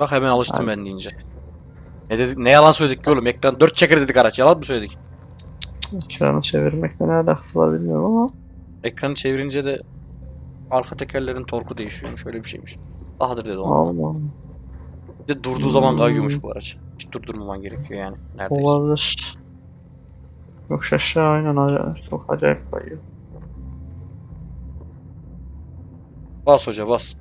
Bak hemen alıştım ben deyince. Ne dedik? Ne yalan söyledik ki oğlum? Ekran 4 çeker dedik araç. Yalan mı söyledik? Ekranı çevirmekle ne alakası var bilmiyorum ama. Ekranı çevirince de arka tekerlerin torku değişiyormuş. Öyle bir şeymiş. Bahadır dedi onu. Allah. Bir de durduğu zaman Hmm. kayıyormuş bu araç. Hiç durdurmaman gerekiyor yani. Neredeyse. Olabilir. Yokuş aşağı aynen acayip. Çok acayip kayıyor. Bas hoca bas.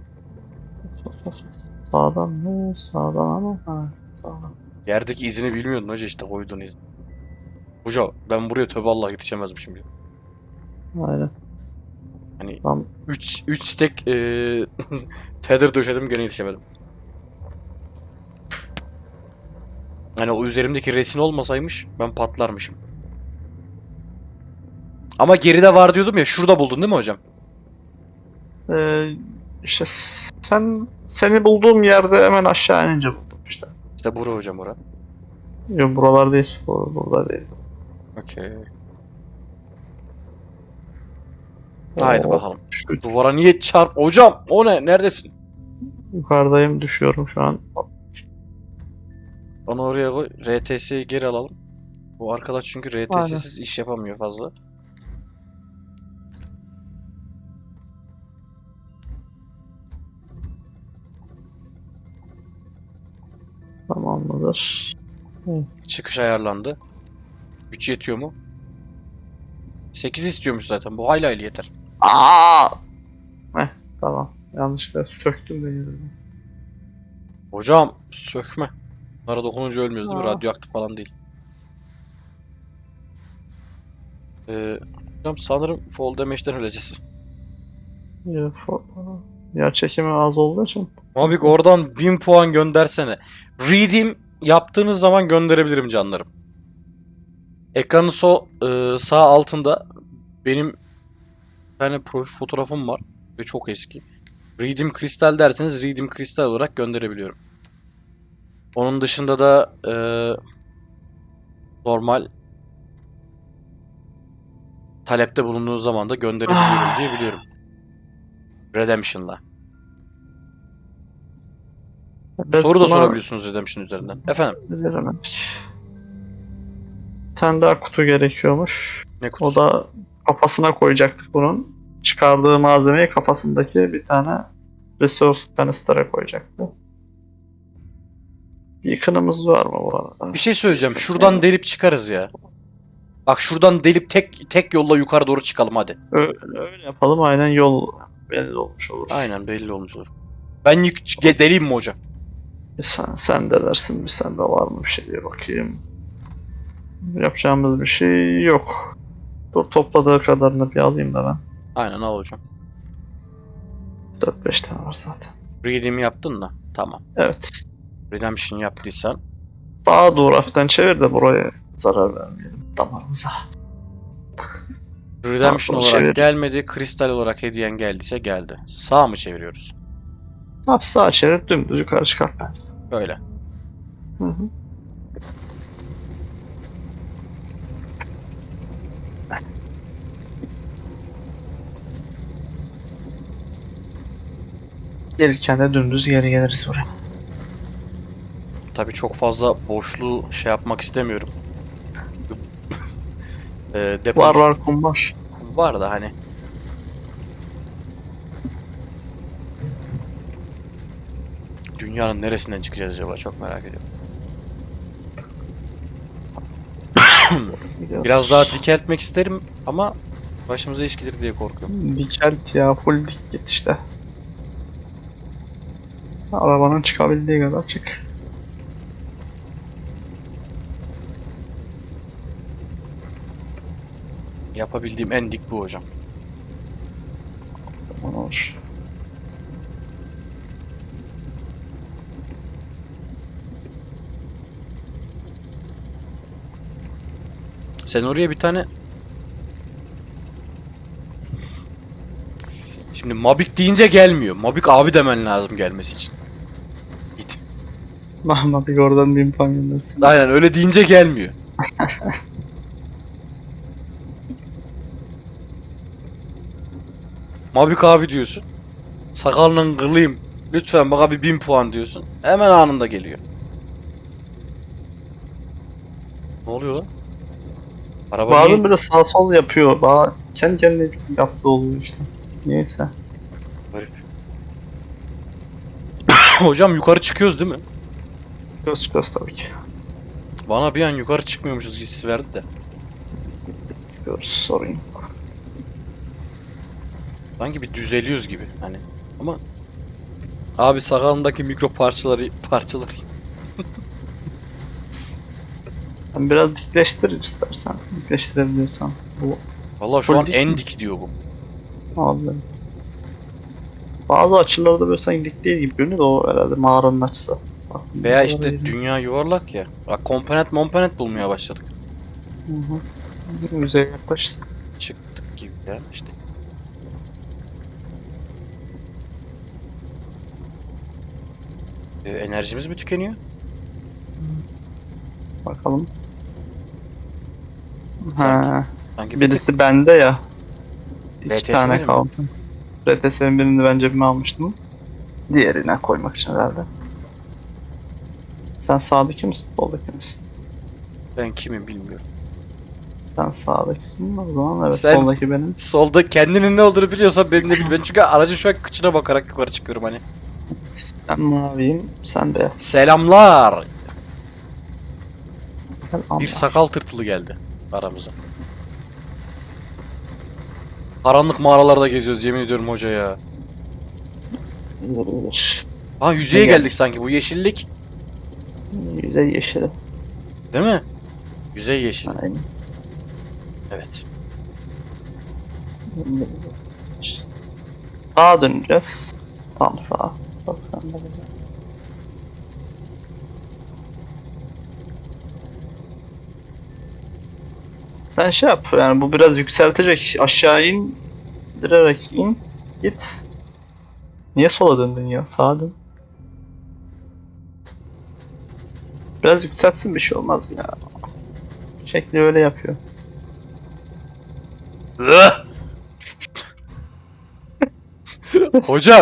Sağdan mı? Sağdan ama. Ha, sağdan. Yerdeki izini bilmiyordun hoca işte koyduğun iz. Hoca ben buraya tövbe Allah yetişemezdim şimdi. Aynen. Hani Tam 3 3 stek eee tether döşedim gene yetişemedim. Hani o üzerimdeki resin olmasaymış ben patlarmışım. Ama geride var diyordum ya şurada buldun değil mi hocam? Ee, işte sen seni bulduğum yerde hemen aşağı inince buldum işte. İşte bura hocam bura. Yok buralar değil. Bur burada değil. Okey. Haydi Oo, bakalım. şu- Duvara niye çarp? Hocam o ne? Neredesin? yukarıdayım düşüyorum şu an. Onu oraya koy. RTS'yi geri alalım. Bu arkadaş çünkü RTS'siz iş yapamıyor fazla. Tamam mıdır? Çıkış ayarlandı. Güç yetiyor mu? 8 istiyormuş zaten. Bu hayli hayli yeter. Aa! Heh, tamam. Yanlışlıkla söktüm de yedim. Hocam sökme. Bunlara dokununca ölmüyoruz değil mi? Radyoaktif falan değil. Ee, hocam sanırım fall damage'den öleceğiz. Ya, fo- Yer çekimi az olduğu için. Mabik oradan 1000 puan göndersene. Redeem yaptığınız zaman gönderebilirim canlarım. Ekranın sol e, sağ altında benim bir tane profil fotoğrafım var ve çok eski. Redeem kristal derseniz Redeem kristal olarak gönderebiliyorum. Onun dışında da e, normal talepte bulunduğu zaman da gönderebiliyorum diye biliyorum. Redemption'la. Biz Soru da buna sorabiliyorsunuz Redemption üzerinden. Efendim Veremedik. Bir tane daha kutu gerekiyormuş. ne O kutusu? da kafasına koyacaktık bunun. Çıkardığı malzemeyi kafasındaki bir tane resource canister'a koyacaktı. Beacon'ımız var mı bu arada? Bir şey söyleyeceğim. Şuradan delip çıkarız ya. Bak şuradan delip tek tek yolla yukarı doğru çıkalım hadi. Öyle, öyle yapalım aynen yol belli olmuş olur. Aynen belli olmuş olur. Ben yık ge- deleyim mi hocam? Bir sen, sen de dersin bir sende var mı bir şey diye bakayım. Yapacağımız bir şey yok. Dur topladığı kadarını bir alayım da ben. Aynen al hocam. 4-5 tane var zaten. Redeem yaptın mı? Tamam. Evet. Redemption yaptıysan. Sağa doğru hafiften çevir de buraya zarar vermeyelim damarımıza. Redemption olarak çevir. gelmedi. Kristal olarak hediyen geldiyse geldi. Sağ mı çeviriyoruz? Hafif sağa çevir dümdüz yukarı çıkart bence. Böyle. Hı hı. Gelirken de dümdüz geri geliriz buraya. Tabii çok fazla boşluğu şey yapmak istemiyorum. e, depo Var var kum var. kum var da hani. Dünyanın neresinden çıkacağız acaba? Çok merak ediyorum. Biraz daha dikeltmek isterim ama başımıza iş gelir diye korkuyorum. Dikelt ya full dik git işte. Arabanın çıkabildiği kadar çık. Yapabildiğim en dik bu hocam. Tamam olur. Sen oraya bir tane Şimdi Mabik deyince gelmiyor. Mabik abi demen lazım gelmesi için. Git. Bir oradan bin puan göndersin. Aynen öyle deyince gelmiyor. Mabik abi diyorsun. Sakalının kılıyım. Lütfen bana bir 1000 puan diyorsun. Hemen anında geliyor. Ne oluyor lan? Araba Bazen niye? böyle sağ sol yapıyor. Ba kendi kendine yaptığı oluyor işte. Neyse. Garip. Hocam yukarı çıkıyoruz değil mi? Göz göz tabii ki. Bana bir an yukarı çıkmıyormuşuz hissi verdi de. Göz sorun yok. Sanki bir düzeliyoruz gibi hani. Ama abi sakalındaki mikro parçaları parçaları Sen biraz dikleştir istersen. Dikleştirebiliyorsan. Bu Vallahi şu an dik en mi? dik diyor bu. abi. Bazı açılarda böyle sanki dik değil gibi görünüyor da o herhalde mağaranın açısı. Bak, Veya işte gidiyor. dünya yuvarlak ya. Bak komponent momponent bulmaya başladık. Hı hı. Yüzeye yaklaşsın. Çıktık gibi ya işte. Ee, enerjimiz mi tükeniyor? Bakalım. Sanki. Ha, Sanki bir tık birisi bende ya. İki RTS tane mi? kaldı. RTS'nin birini ben cebime almıştım. Diğerine koymak için herhalde. Sen sağdaki misin, soldaki misin? ben kimim bilmiyorum. Sen sağdakisin o zaman evet Sen- soldaki benim. Solda kendinin ne olduğunu biliyorsan benim de bil. Ben çünkü aracın şu an kıçına bakarak yukarı çıkıyorum hani. Ben maviyim, sen beyaz. Selamlar. Sen. Bir sakal tırtılı geldi aramıza. Karanlık mağaralarda geziyoruz yemin ediyorum hoca ya. Ha yüzeye Ne geldi? geldik sanki bu yeşillik. Yüzey yeşili. Değil mi? Yüzey yeşil. Aynen. Evet. Sağa döneceğiz. Tam sağa. Bak sen de böyle. Sen şey yap yani bu biraz yükseltecek aşağı in direrek in git. Niye sola döndün ya? Sağa dön. Biraz yükseltsin bir şey olmaz ya. Şekli öyle yapıyor.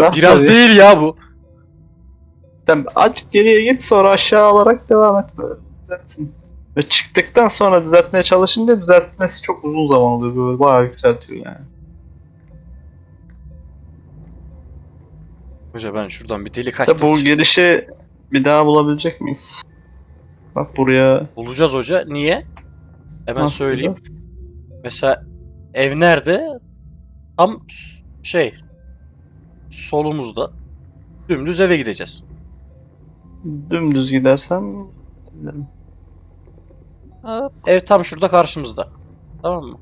Bak biraz tabii. değil ya bu. Sen azıcık geriye git sonra aşağı alarak devam et böyle. Düzeltsin. Ve çıktıktan sonra düzeltmeye çalışınca düzeltmesi çok uzun zaman oluyor böyle bayağı yükseltiyor yani. Hoca ben şuradan bir delik İşte açtım. bu girişi bir daha bulabilecek miyiz? Bak buraya Bulacağız hoca. Niye? Hemen nasıl söyleyeyim. bulacağız? Mesela ev nerede? Tam şey solumuzda. Dümdüz eve gideceğiz. Dümdüz gidersen bilirim. Ev tam şurada karşımızda. Tamam mı?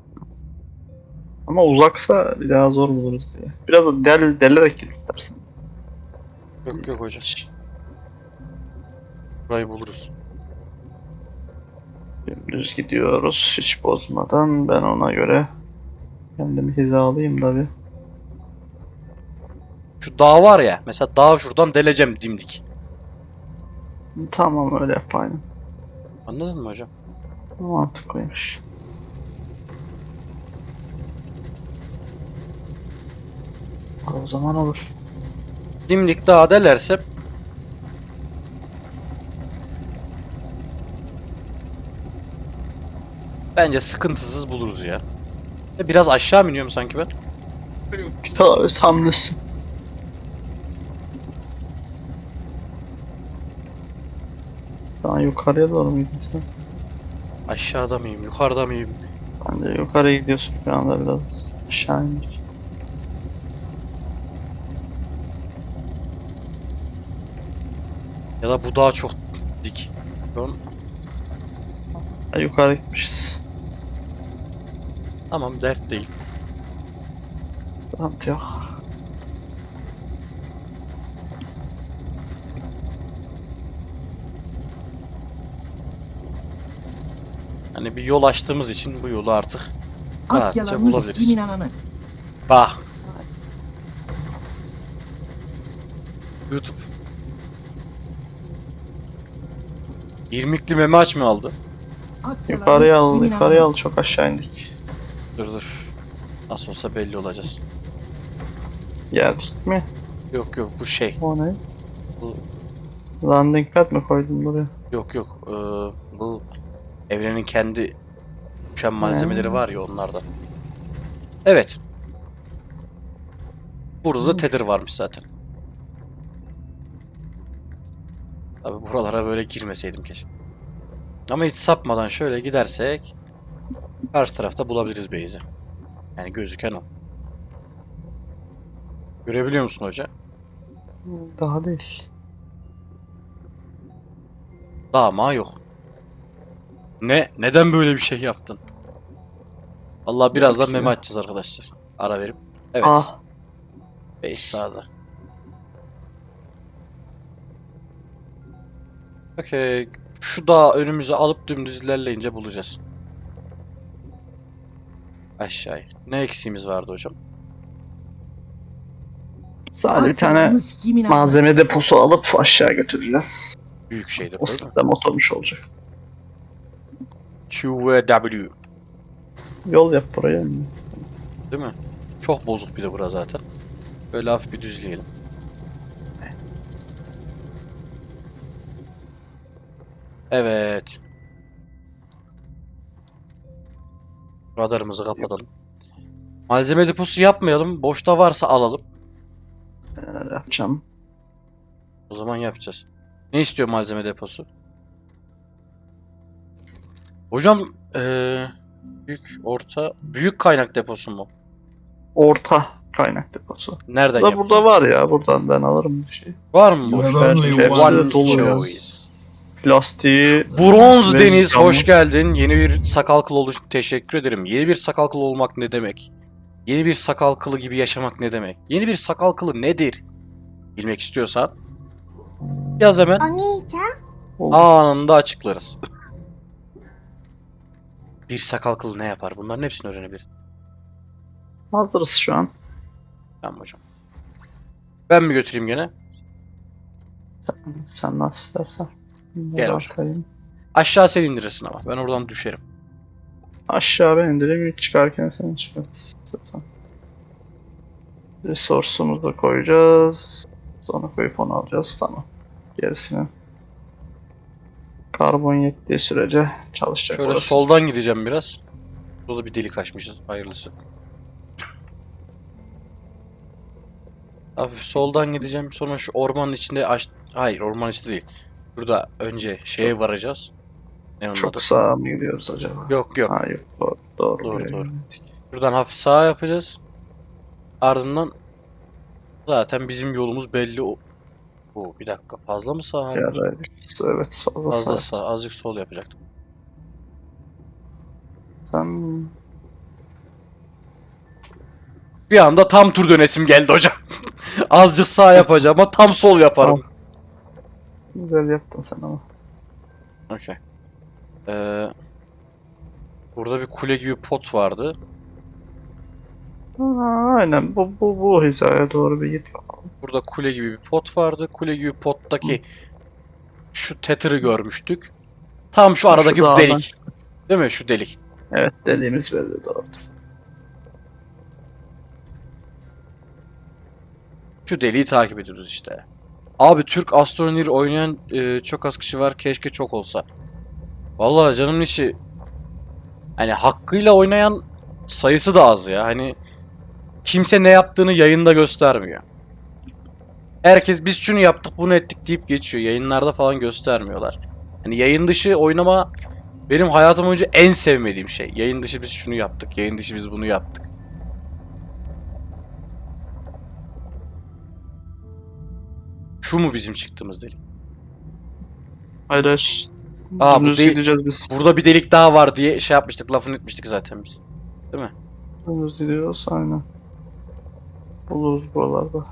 Ama uzaksa bir daha zor buluruz diye. Biraz da del, delerek git istersen. Yok yok hoca. Burayı buluruz. Dümdüz gidiyoruz hiç bozmadan. Ben ona göre kendimi hizalayayım da bir. Şu dağ var ya. Mesela dağı şuradan deleceğim dimdik. Tamam öyle yap aynen. Anladın mı hocam? Mantıklıymış. O zaman olur. Dimdik dağa delersem Bence sıkıntısız buluruz ya. E, Biraz aşağı mı iniyorum sanki ben? Tabii samlısın. Daha yukarıya doğru mu gidiyorsun? Aşağıda mıyım, yukarıda mıyım? Bence yukarı gidiyorsun şu anda biraz. Aşağı indik. Ya da bu dağ çok dik. An- Ha, yukarı gitmişiz. Tamam dert değil. Sıkıntı yok. Hani bir yol açtığımız için bu yolu artık rahatça bulabiliriz. kimin ananı? Bak. YouTube. İrmikli meme aç mı aldı? Yukarıya al, yukarıya al çok aşağı indik. Dur dur. Nasıl olsa belli olacağız. Geldik mi? Yok yok bu şey. O ne? Bu, Landing pad mi koydun buraya? yok yok. Ee, bu evrenin kendi düşen malzemeleri var ya onlarda. Evet. Burada da tether varmış zaten. Tabi buralara böyle girmeseydim keşke. Ama hiç sapmadan şöyle gidersek karşı tarafta bulabiliriz base'i. Yani gözüken o. Görebiliyor musun hoca? Daha değil. Dama yok. Ne? Neden böyle bir şey yaptın? Allah birazdan meme açacağız arkadaşlar. Ara verip. Evet. Ah. Base sağda. Okey. Şu dağı önümüze alıp dümdüz ilerleyince bulacağız. Aşağıya. Ne eksiğimiz vardı hocam? Sadece bir tane malzeme deposu alıp aşağı götüreceğiz. Büyük şeydir O sistem oturmuş olacak. Q ve W. Yol yap buraya. Değil mi? Çok bozuk bir de bura zaten. Böyle hafif bir düzleyelim. Evet. Radarımızı kapatalım. Malzeme deposu yapmayalım. Boşta varsa alalım. Neler yapacağım? O zaman yapacağız. Ne istiyor malzeme deposu? Hocam ee, büyük orta büyük kaynak deposu mu? Orta kaynak deposu. Nereden da yaptın? burada var ya buradan ben alırım bir şey. Var mı bu? One choice. Plastiği... Bronz Deniz camı. hoş geldin. Yeni bir sakal kılı oluş teşekkür ederim. Yeni bir sakal kılı olmak ne demek? Yeni bir sakal kılı gibi yaşamak ne demek? Yeni bir sakal kılı nedir? Bilmek istiyorsan yaz hemen. Anında açıklarız. bir sakal kılı ne yapar? Bunların hepsini öğrenebiliriz. hazırız şu an. Tamam hocam. Ben mi götüreyim gene? Sen nasıl istersen. Gel hocam. atayım. Aşağı sen indirirsin ama. Ben oradan düşerim. Aşağı ben indireyim. Çıkarken sen çıkart. istersen. Resource'umuzu da koyacağız. Sonra koyup onu alacağız. Tamam. Gerisini karbon yettiği sürece çalışacak Şöyle orası. soldan gideceğim biraz. Burada bir delik açmışız. Hayırlısı. Hafif soldan gideceğim. Sonra şu ormanın içinde aç... Hayır ormanın içinde değil. Burada önce şeye varacağız. Ne onun adı? Çok sağa mı gidiyoruz acaba? Yok yok. Ha yok doğru. Doğru. Doğru, doğru. Buradan hafif sağa yapacağız. Ardından zaten bizim yolumuz belli. O... Oo, bir dakika fazla mı sağ? Raylık. Evet fazla, Fazla sağ. sağ. Azıcık sol yapacaktım. Sen Bir anda tam tur dönesim geldi hocam. Azıcık sağ yapacağım ama tam sol yaparım. güzel yaptın sen ama. Okey. Ee, burada bir kule gibi pot vardı. Ha, aynen bu, bu, bu hizaya doğru bir git. Burada kule gibi bir pot vardı. Kule gibi pottaki şu tether'ı görmüştük. Tam şu aradaki Şu delik. Değil mi? Şu delik. Evet dediğimiz belli doğru. Şu deliği takip ediyoruz işte. Abi Türk Astroneer oynayan e, çok az kişi var. Keşke çok olsa. Vallahi canım işi hani hakkıyla oynayan sayısı da az ya. Hani kimse ne yaptığını yayında göstermiyor. Herkes biz şunu yaptık bunu ettik deyip geçiyor. Yayınlarda falan göstermiyorlar. Hani yayın dışı oynama benim hayatım boyunca en sevmediğim şey. Yayın dışı biz şunu yaptık. Yayın dışı biz bunu yaptık. Şu mu bizim çıktığımız delik? Hayır hayır. Aa, bu değil. gideceğiz biz. Burada bir delik daha var diye şey yapmıştık, lafını etmiştik zaten biz. Dümdüz gidiyoruz aynen. Buluruz buralarda.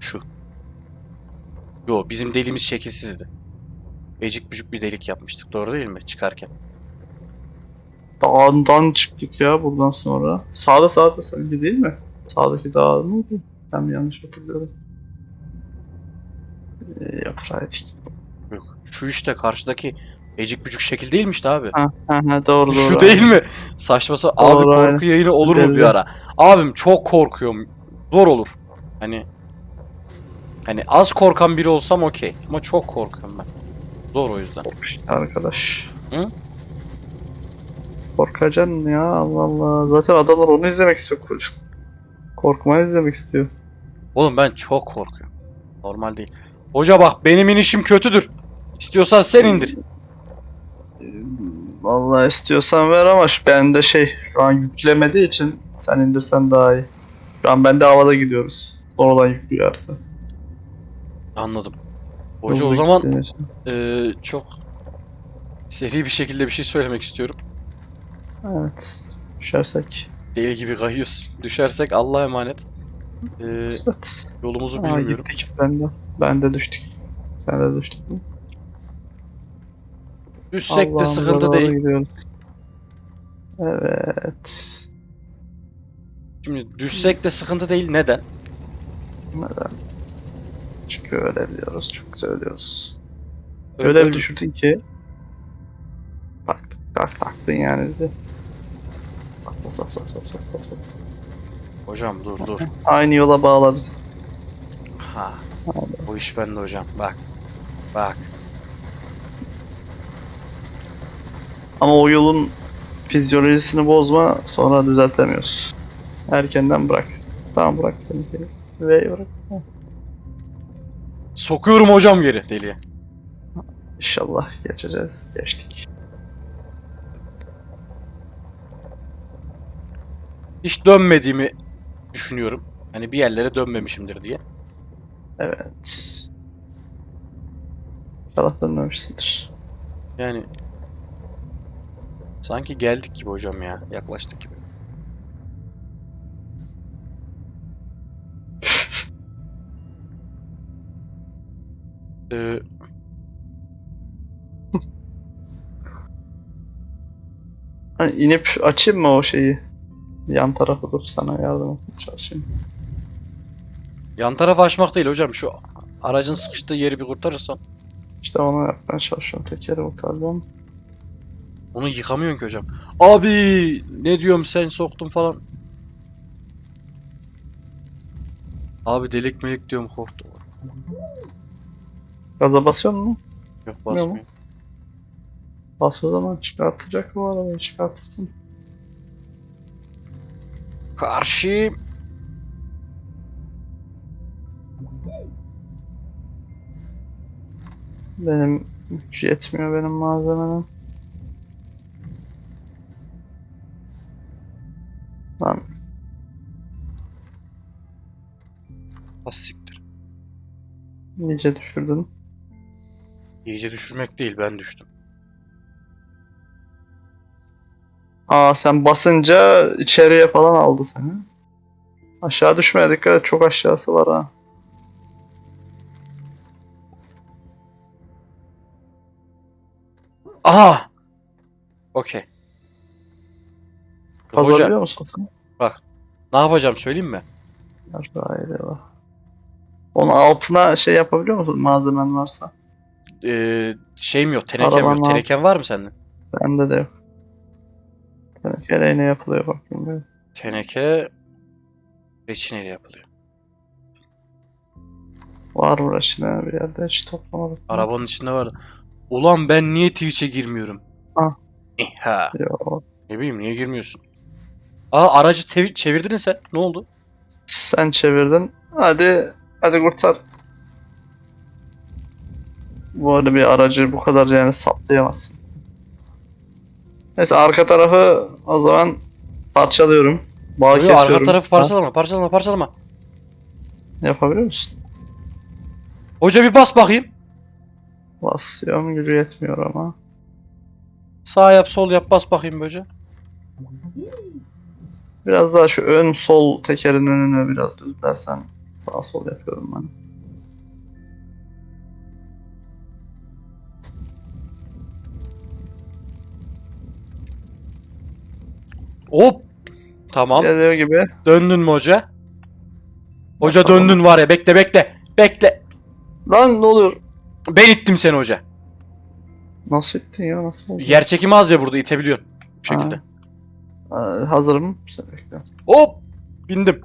Şu. Yo, bizim deliğimiz şekilsizdi. Ecik bücük bir delik yapmıştık, doğru değil mi? Çıkarken. Dağından çıktık ya buradan sonra. Sağda sağda sanki değil mi? Sağdaki dağ mıydı? Ben mi yanlış hatırlıyorum? Ee, yaprağıydık. Yok. Şu işte karşıdaki ecik bücük şekil değilmişti abi. Ha, ha, ha, doğru doğru. Şu değil mi? Saçması abi Doğru, korku aynen. yayını olur mu bir ara? Abim çok korkuyorum. Zor olur. Hani hani az korkan biri olsam okey ama çok korkuyorum ben. Zor o yüzden. Arkadaş. Hı? Korkacaksın ya Allah Allah. Zaten adamlar onu izlemek istiyor koçum. Korkmayı izlemek istiyor. Oğlum ben çok korkuyorum. Normal değil. Hoca bak benim inişim kötüdür. İstiyorsan sen indir. Vallahi istiyorsan ver ama şu bende şey şu an yüklemediği için sen indirsen daha iyi. Şu an bende havada gidiyoruz. Sonradan yüklüyor harita. Anladım. Hoca o zaman eee, çok seri bir şekilde bir şey söylemek istiyorum. Evet. Düşersek. Deli gibi kayıyoruz. Düşersek Allah'a emanet. Eee, Kısmet. yolumuzu Aa, bilmiyorum. gittik ben de. Ben de düştük. Sen de düştük mü? Düşsek de sıkıntı değil. gidiyoruz. Evet. Şimdi düşsek de sıkıntı değil. Neden? Neden? Çünkü öyle biliyoruz. Çok güzel biliyoruz. Ö- Öyle bir düşürdün ki. Bak, bak taktın yani bizi. Bak, bak, bak, bak, bak, bak. Hocam dur dur. Aynı yola bağla bizi. Ha. Bu iş bende hocam. Bak. Bak. Ama o yolun fizyolojisini bozma sonra düzeltemiyoruz. Erkenden bırak. Tamam bırak beni. Ve bırak. Heh. Sokuyorum hocam geri deliye. İnşallah geçeceğiz. Geçtik. Hiç dönmediğimi düşünüyorum. Hani bir yerlere dönmemişimdir diye. Evet. İnşallah dönmemişsindir. Yani sanki geldik gibi hocam ya. Yaklaştık gibi. Ee, Hani inip açayım mı o şeyi? Yan tarafı dur sana yardım etmeye çalışayım. yan tarafı açmak değil hocam. Şu aracın sıkıştığı yeri bir kurtarırsam. İşte onu yapmaya çalışıyorum. Tekeri kurtaracağım. Onu yıkamıyorsun ki hocam. Abi ne diyorum sen soktun falan. Abi delik melik diyorum korktum. Gaza basıyor mu? Yok basmıyor. Bas o zaman çıkartacak bu arabayı çıkartırsın. Karşı Benim güç yetmiyor benim malzemem. Lan Bas siktir. iyice düşürdün. İyice düşürmek değil ben düştüm. Aa sen basınca içeriye falan aldı seni. Aşağı düşmeye dikkat et çok aşağısı var ha. Aha! Okey. Hoca Kazabiliyor musun sen? ne yapacağım söyleyeyim mi? Aşağıya bak. Onun altına şey yapabiliyor musun malzemen varsa? Ee, şeyim yok tenekem Arabanın yok. alt- Teneken var mı sende? Bende de yok. Tenekeyle ne yapılıyor bakayım. bir. Teneke reçineyle yapılıyor. Var reçine bir yerde hiç toplamadık. Arabanın içinde vardı. Ulan ben niye Twitch'e girmiyorum? Ah. Eh, ha. Yok. Ne bileyim niye girmiyorsun? Aa aracı tev- çevirdin sen. Ne oldu? Sen çevirdin. Hadi hadi kurtar. Bu arada bir aracı bu kadar yani saplayamazsın. Neyse arka tarafı o zaman parçalıyorum. Bağ Yok kesiyorum. arka tarafı Ha, parçalama parçalama parçalama. yapabiliyor musun? Hoca bir bas bakayım. Basıyorum gücü yetmiyor ama. Sağ yap sol yap bas bakayım böyle. Biraz daha şu ön sol tekerin önüne biraz düzlersen sağ sol yapıyorum ben. Hop. Tamam. Geliyor gibi. Döndün mü hoca? Hoca Tamam. döndün var ya bekle bekle. Bekle. Lan ne oluyor? Ben ittim seni hoca. Nasıl ettin ya nasıl oldu? Yer çekimi az ya burada itebiliyorsun. Bu şekilde. Aa, hazırım. Sen bekle. Hop. Bindim.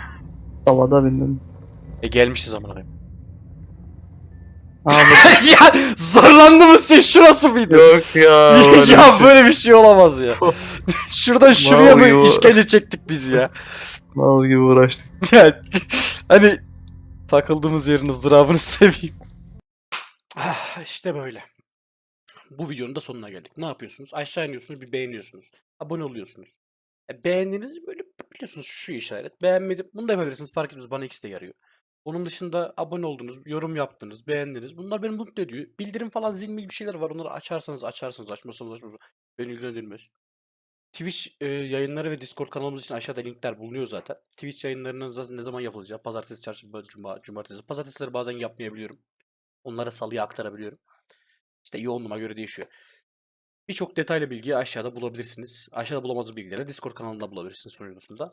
Havada bindim. E gelmişiz amına koyayım. Ya zorlandığımız şey şurası mıydı? yok ya. ya böyle bir şey olamaz ya. Şuradan şuraya mı işkence çektik biz ya? Mal gibi uğraştık. Ya hani takıldığımız yerin ızdırabını seveyim. Ah, işte böyle. Bu videonun da sonuna geldik. Ne yapıyorsunuz? Aşağı iniyorsunuz, bir beğeniyorsunuz. Abone oluyorsunuz. E, beğendiğiniz böyle biliyorsunuz şu işaret. Beğenmedim. Bunu da yapabilirsiniz. Fark etmez. Bana ikisi de yarıyor. Onun dışında abone oldunuz, yorum yaptınız, beğendiniz. Bunlar beni mutlu ediyor. Bildirim falan zil mil bir şeyler var. Onları açarsanız açarsınız, açmazsanız açmazsanız. Beni ilgilendirmez. Twitch e, yayınları ve Discord kanalımız için aşağıda linkler bulunuyor zaten. Twitch yayınlarının zaten ne zaman yapılacağı pazartesi, çarşamba, cuma, cumartesi. Pazartesileri bazen yapmayabiliyorum. Onları salıya aktarabiliyorum. İşte yoğunluğuma göre değişiyor. Birçok detaylı bilgiyi aşağıda bulabilirsiniz. Aşağıda bulamadığınız bilgileri Discord kanalında bulabilirsiniz sonucunda.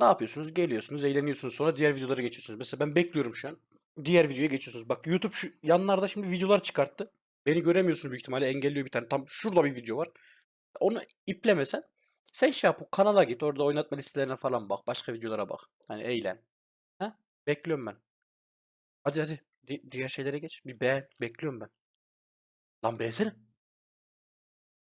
Ne yapıyorsunuz? Geliyorsunuz, eğleniyorsunuz. Sonra diğer videolara geçiyorsunuz. Mesela ben bekliyorum şu an. Diğer videoya geçiyorsunuz. Bak YouTube şu yanlarda şimdi videolar çıkarttı. Beni göremiyorsunuz büyük ihtimalle. Engelliyor bir tane. Tam şurada bir video var. Onu iplemesen sen şey yap bu kanala git orada oynatma listelerine falan bak. Başka videolara bak. Hani eğlen. Ha? Bekliyorum ben. Hadi hadi. Di- diğer şeylere geç. Bir beğen. Bekliyorum ben. Lan beğensene.